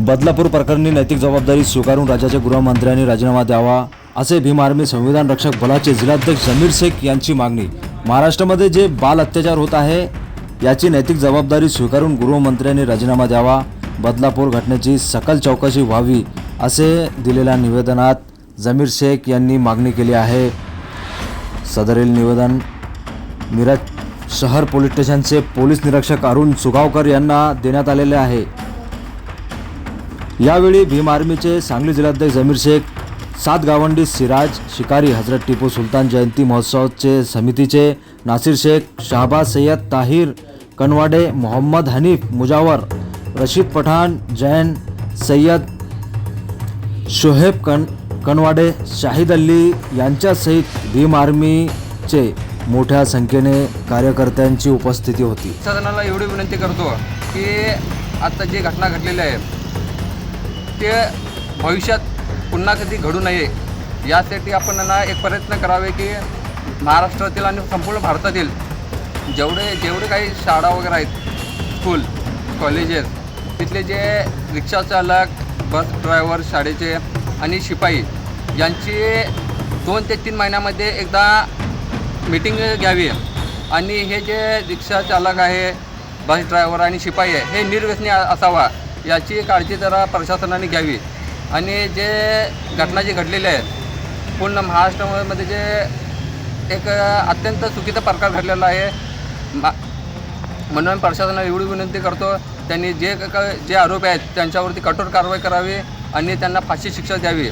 बदलापूर प्रकरणी नैतिक जबाबदारी स्वीकारून राज्याच्या गृहमंत्र्यांनी राजीनामा द्यावा असे भीम आर्मी संविधान रक्षक बलाचे जिल्हाध्यक्ष जमीर शेख यांची मागणी. महाराष्ट्रामध्ये जे बाल अत्याचार होत आहे याची नैतिक जबाबदारी स्वीकारून गृहमंत्र्यांनी राजीनामा द्यावा बदलापूर घटनेची सकल चौकशी व्हावी असे दिलेल्या निवेदनात जमीर शेख यांनी मागणी केली आहे. सदरील निवेदन. मिरज शहर पोलीस स्टेशनचे पोलीस निरीक्षक अरुण सुगावकर यांना देण्यात आलेले आहे. यावेळी भीम आर्मीचे सांगली जिल्हाध्यक्ष जमीर शेख सात गावंडी सिराज शिकारी हजरत टिपू सुलतान जयंती महोत्सवचे समितीचे नासिर शेख शहाबाज सय्यद ताहिर कनवाडे मोहम्मद हनीफ मुजावर रशीद पठाण जैन सय्यद शोहेब कन कनवाडे शाहिद अल्ली यांच्यासहित भीम आर्मीचे मोठ्या संख्येने कार्यकर्त्यांची उपस्थिती होती. सदनाला एवढी विनंती करतो की आता जी घटना घडलेली आहे ते भविष्यात पुन्हा कधी घडू नये यासाठी आपण ना एक प्रयत्न करावे की महाराष्ट्रातील आणि संपूर्ण भारतातील जेवढे जेवढे काही शाळा वगैरे आहेत स्कूल कॉलेजेस तिथले जे रिक्षा चालक बस ड्रायव्हर शाळेचे आणि शिपाई यांची दोन ते तीन महिन्यामध्ये एकदा मीटिंग घ्यावी. आणि हे जे रिक्षा चालक आहे बस ड्रायव्हर आणि शिपाई आहे हे निर्व्यसनी असावा. याची काळजी जरा प्रशासनाने घ्यावी. आणि जे घटना जी घडलेली आहे पूर्ण महाराष्ट्रामध्ये जे एक अत्यंत चुकीचा प्रकार घडलेला आहे मा म्हणून प्रशासनाला एवढी विनंती करतो त्यांनी जे जे आरोपी आहेत त्यांच्यावरती कठोर कारवाई करावी आणि त्यांना फाशी शिक्षा द्यावी.